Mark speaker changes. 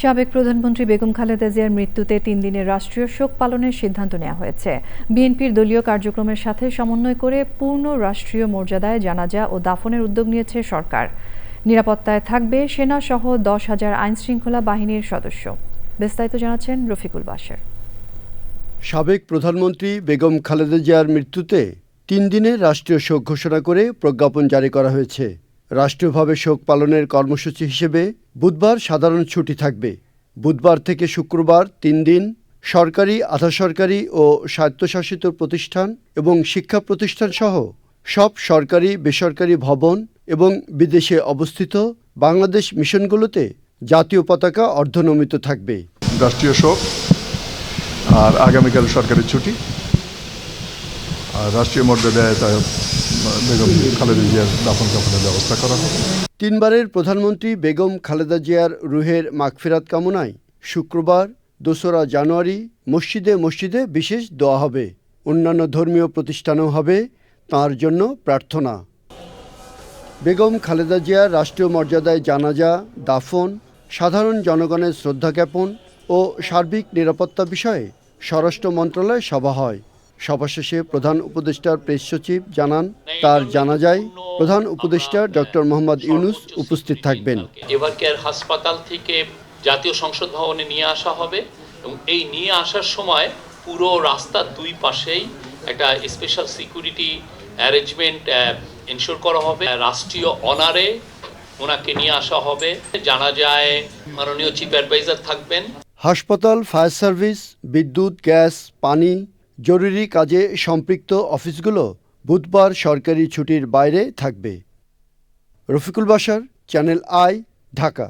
Speaker 1: সাবেক প্রধানমন্ত্রী বেগম খালেদা জিয়ার মৃত্যুতে তিন দিনের রাষ্ট্রীয় শোক পালনের সিদ্ধান্ত নেওয়া হয়েছে। বিএনপির দলীয় কার্যক্রমের সাথে সমন্বয় করে পূর্ণ রাষ্ট্রীয় মর্যাদায় জানাজা ও দাফনের উদ্যোগ নিয়েছে সরকার। নিরাপত্তায় থাকবে সেনা সহ দশ হাজার আইনশৃঙ্খলা বাহিনীর সদস্য। বিস্তারিত জানাচ্ছেন রফিকুল বাশার।
Speaker 2: সাবেক প্রধানমন্ত্রী বেগম খালেদা জিয়ার মৃত্যুতে তিন দিনের রাষ্ট্রীয় শোক ঘোষণা করে প্রজ্ঞাপন জারি করা হয়েছে। রাষ্ট্রীয়ভাবে শোক পালনের কর্মসূচি হিসেবে বুধবার সাধারণ ছুটি থাকবে। বুধবার থেকে শুক্রবার তিন দিন সরকারি আধা সরকারি ও স্বায়ত্তশাসিত প্রতিষ্ঠান এবং শিক্ষা প্রতিষ্ঠান সহ সব সরকারি, বেসরকারি ভবন এবং বিদেশে অবস্থিত বাংলাদেশ মিশনগুলোতে জাতীয় পতাকা অর্ধনমিত থাকবে।
Speaker 3: রাষ্ট্রীয় শোক আর আগামীকাল সরকারি ছুটি। আর রাষ্ট্রীয় মর্যাদায় বেগম খালেদা জিয়ার দাফন কাফনের ব্যবস্থা করা হবে
Speaker 2: তিনবারের প্রধানমন্ত্রী বেগম খালেদা জিয়ার রুহের মাগফিরাত কামনায় শুক্রবার দোসরা জানুয়ারি মসজিদে মসজিদে বিশেষ দোয়া হবে। অন্যান্য ধর্মীয় প্রতিষ্ঠানেও হবে তাঁর জন্য প্রার্থনা। বেগম খালেদা জিয়ার রাষ্ট্রীয় মর্যাদায় জানাজা, দাফন, সাধারণ জনগণের শ্রদ্ধা জ্ঞাপন ও সার্বিক নিরাপত্তা বিষয়ে স্বরাষ্ট্র মন্ত্রণালয়ে সভা হয়। সভা শেষে প্রধান উপদেষ্টার প্রেস সচিব জানান তার জানা যায় প্রধান উপদেষ্টা ডক্টর মোহাম্মদ ইউনুস উপস্থিত থাকবেন।
Speaker 4: এভার কেয়ার হাসপাতাল থেকে জাতীয় সংসদ ভবনে নিয়ে আসা হবে? এবং এই নিয়ে আসার সময় পুরো রাস্তার দুই পাশেই একটা স্পেশাল সিকিউরিটি অ্যারেঞ্জমেন্ট এনশোর করা হবে। রাষ্ট্রীয় অনারে ওনাকে নিয়ে আসা হবে। জানা যায় মাননীয় চিফ অ্যাডভাইজার থাকবেন।
Speaker 2: হাসপাতাল ফায়ার সার্ভিস বিদ্যুৎ গ্যাস পানি জরুরি কাজে সম্পৃক্ত অফিসগুলো বুধবার সরকারি ছুটির বাইরে থাকবে। রফিকুল বাসার চ্যানেল আই ঢাকা।